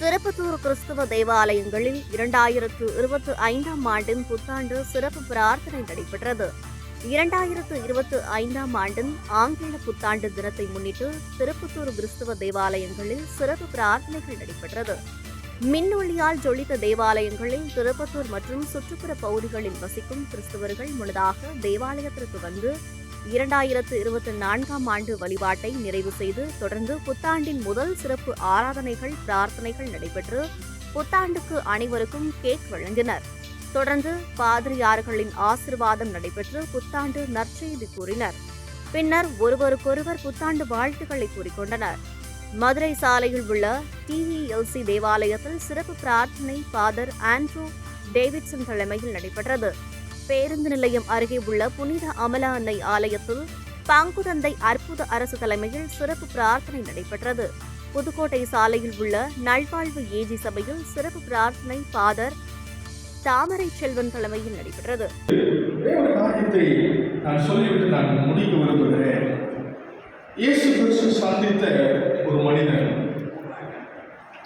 திருப்பத்தூர் கிறிஸ்துவ தேவாலயங்களில் இரண்டாயிரத்து இருபத்தி ஐந்தாம் ஆண்டின் புத்தாண்டு சிறப்பு பிரார்த்தனை நடைபெற்றது. இரண்டாயிரத்து இருபத்தி ஐந்தாம் ஆண்டின் ஆங்கில புத்தாண்டு தினத்தை முன்னிட்டு திருப்பத்தூர் கிறிஸ்துவ தேவாலயங்களில் சிறப்பு பிரார்த்தனைகள் நடைபெற்றது. மின்னொளியால் ஜொலித்த தேவாலயங்களில் திருப்பத்தூர் மற்றும் சுற்றுப்புற பகுதிகளில் வசிக்கும் கிறிஸ்தவர்கள் முன்னதாக தேவாலயத்திற்கு வந்து இரண்டாயிரத்து இருபத்தி நான்காம் ஆண்டு வழிபாட்டை நிறைவு செய்து தொடர்ந்து புத்தாண்டின் முதல் சிறப்பு ஆராதனைகள் பிரார்த்தனைகள் நடைபெற்று புத்தாண்டுக்கு அனைவருக்கும் கேக் வழங்கினர். தொடர்ந்து பாதிரியார்களின் ஆசிர்வாதம் நடைபெற்று புத்தாண்டு நற்செய்தி கூறினர். பின்னர் ஒருவருக்கொருவர் புத்தாண்டு வாழ்த்துக்களை கூறிக்கொண்டனர். மதுரை சாலையில் உள்ள டிஇஎல்சி தேவாலயத்தில் சிறப்பு பிரார்த்தனை ஃபாதர் ஆண்ட்ரூ டேவிட்சன் தலைமையில் நடைபெற்றது. பேருந்து நிலையம் அருகே உள்ள புனித அமலா அன்னை ஆலயத்தில் பங்குதந்தை அற்புத அரசு தலைமையில் சிறப்பு பிரார்த்தனை நடைபெற்றது. புதுக்கோட்டை சாலையில் உள்ள நல்வாழ்வு ஏஜி சபையில் சிறப்பு பிரார்த்தனை பாதர் தாமரை செல்வன் தலைமையில் நடைபெற்றது. நான் சொல்லிவிட்டு நான் முடிக்க விரும்புகிறேன். இயேசு கிறிஸ்து சந்தித்த ஒரு மனிதன்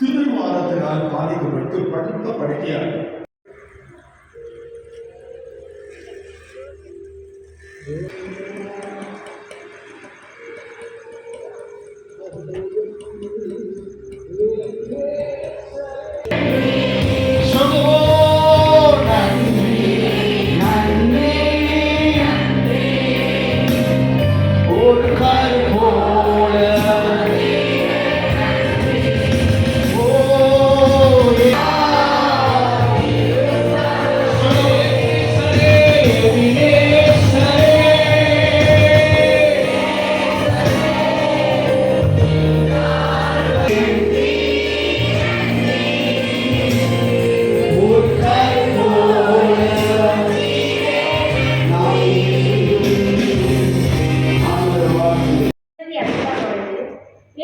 திருவாரத்தினால் பாதிக்கப்பட்டு படுத்த படுக்கையார் ஒரு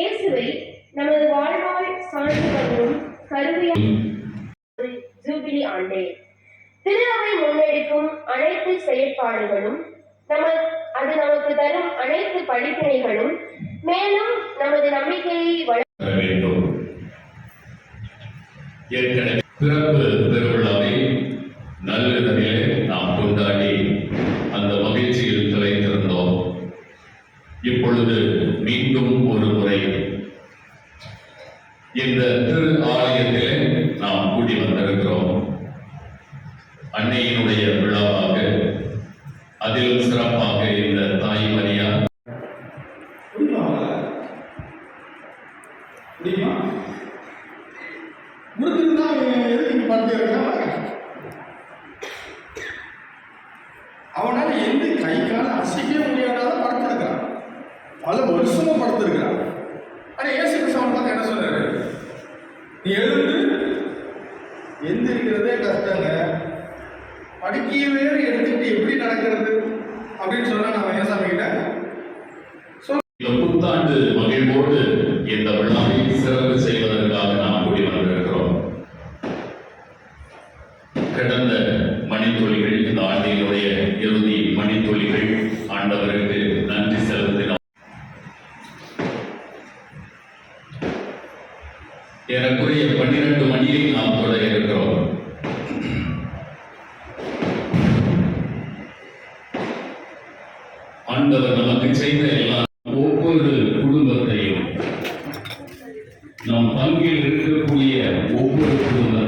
இயேசுவை நமது வாழ்வாய் சார்ந்து வரும் கருவியான ஒரு ஜூபிலி ஆண்டு. திருவை முன்னெடுக்கும் அனைத்து செயற்பாடுகளும் நம அது நமக்கு தரும் அனைத்து படிப்பினைகளும் மேலும் நமது நம்பிக்கையை வள வேண்டும். ஏற்கனவே பிறப்பு பெருவிழாவை நல்ல நாம் கொண்டாடி இந்த திரு ஆலயத்திலே நாம் கூடி வந்திருக்கிறோம். அன்னையினுடைய விழாவாக அதிலும் சிறப்பாக இந்த தாய் மரியா. அவனால எந்த கை கால அசைக்கவே முடியாத படுத்திருக்கிறான். பல வருஷமா படுத்திருக்கிறான். ஆனா ஏசு கிறிஸ்து அவனை பார்த்து என்ன சொல்றாரு? எழுந்து எந்திரிக்கிறதே கஷ்டங்க. படுக்கையை வேறு எடுத்துட்டு எப்படி நடக்கிறது அப்படின்னு சொன்னா நம்ம ஏன் கிட்ட இந்த புத்தாண்டு மகிழ்வோடு இந்த விழாவை சிறப்பு செய்வதற்காக நாம் கூடி வந்திருக்கிறோம். கடந்த மணித்துளிகள் இந்த ஆண்டினுடைய இறுதி மணித்துளிகள் ஆண்டவருக்கு ஏறக்குறைய பன்னிரண்டு மணியை நாம் தொட இருக்கிறோம். ஆண்டவர் நமக்கு செய்த எல்லா ஒவ்வொரு குடும்பத்தையும் நம் பங்கில் இருக்கக்கூடிய ஒவ்வொரு குடும்பம்